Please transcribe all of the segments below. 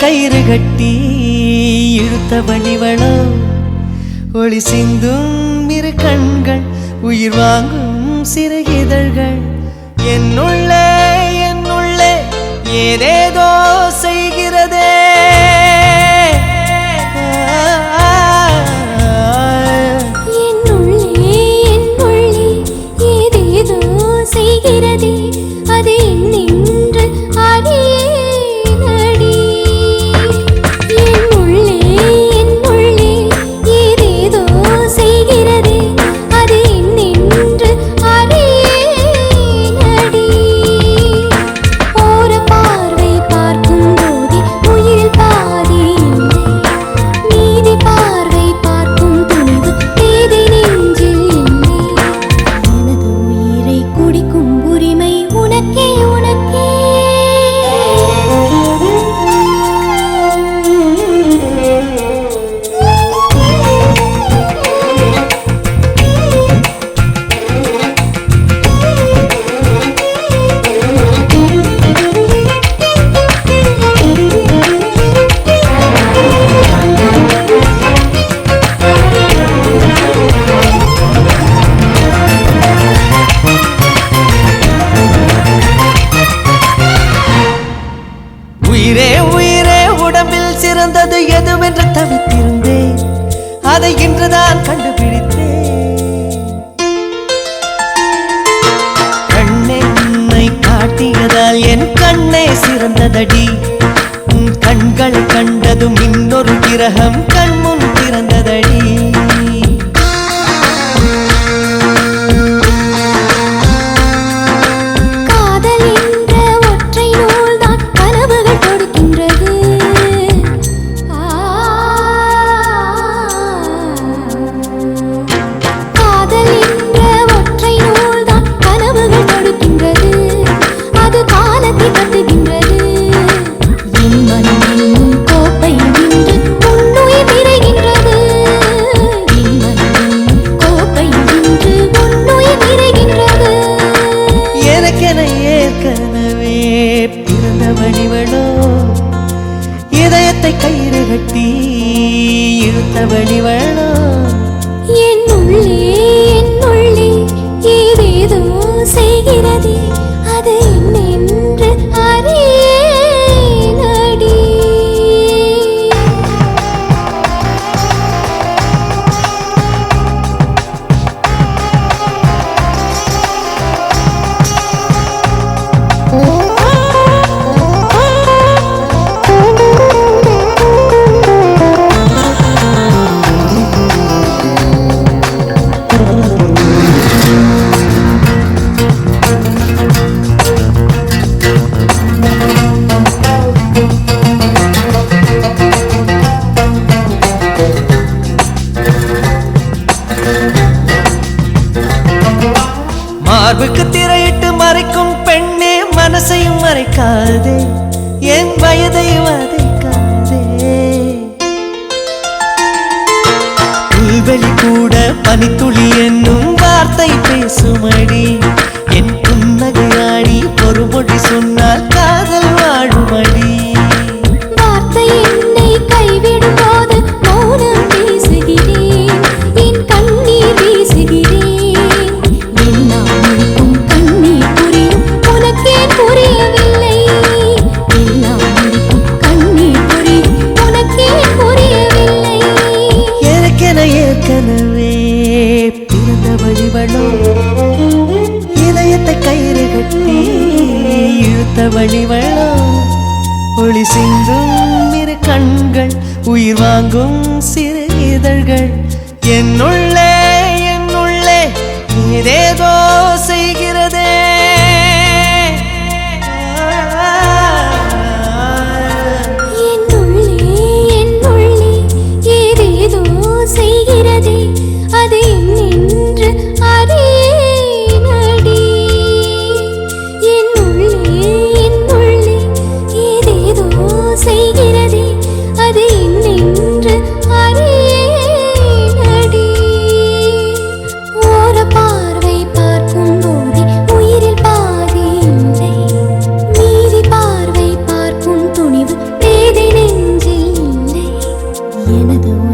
கயிறு கட்டி இழுத்த பணிவளோ ஒளி சிந்தும் இரு கண்கள் உயிர் வாங்கும் சிறு இதழ்கள். என்னுள்ளே என்னுள்ளே ஏதேதோ செய்கிறதே. பார்த்ததடி கண்களை கண்டதும் இன்னொரு கிரகம் கண்மு இழுத்த வடிவழ என் உள்ளே மார்புக்கு திரையிட்டு மறைக்கும் பெண்ணே மனசையும் மறைக்காதே. என் வயதை வதைக்காதே. புல்வெளி கூட பனித்துளி என்னும் வார்த்தை பேசுமடி. வந்த வழிவளம் ஒளி சிந்தும் இரு கண்கள் உயிர் வாங்கும் சிறு இதழ்கள். என்னுள்ளே என்னுள்ளே ஏதேதோ செய் 家な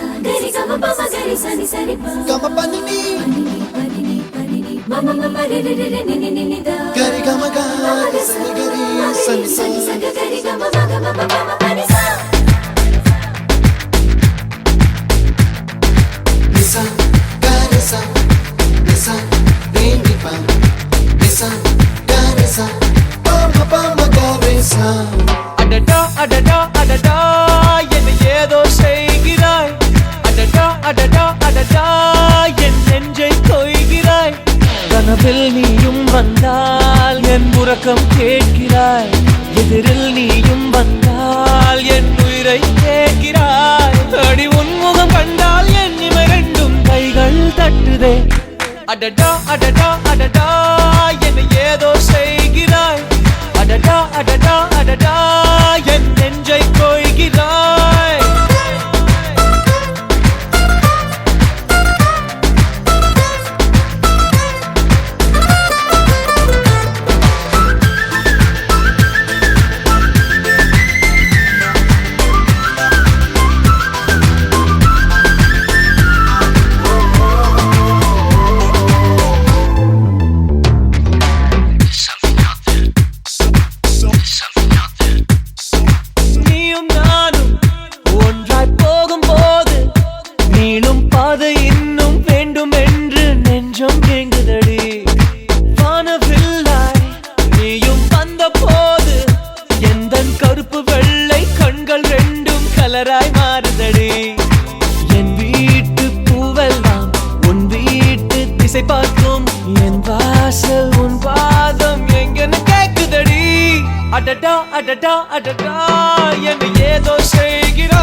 gani kama mama gani sani sani pa. Kama panini panini panini mama mama re re re re ni ni ni ni da. Gani kama gani sani gani sani sani sani gani kama mama mama mama gani sa. Ada dah, ada dah. கனவில் நீயும் வந்தால் என் உறக்கம் கேட்கிறாய். எதிரில் நீயும் வந்தால் என் உயிரை கேட்கிறாய். அடி உன்முகம் கண்டால் என் இமை ரெண்டும் கைகள் தட்டுதே. அடடா அடடா அடடா. ஏங்குதடி. வானவில்லாய் நீயும் வந்த போது எந்த கருப்பு வெள்ளை கண்கள் ரெண்டும் கலராய் மாறுதடி. என் வீட்டு பூவெல்லாம் உன் வீட்டு திசை பார்க்கும். என் வாசல் உன் பாதம் எங்கன்னு கேக்குதடி. அடடா அடடா அடடா என்னை ஏதோ செய்கிற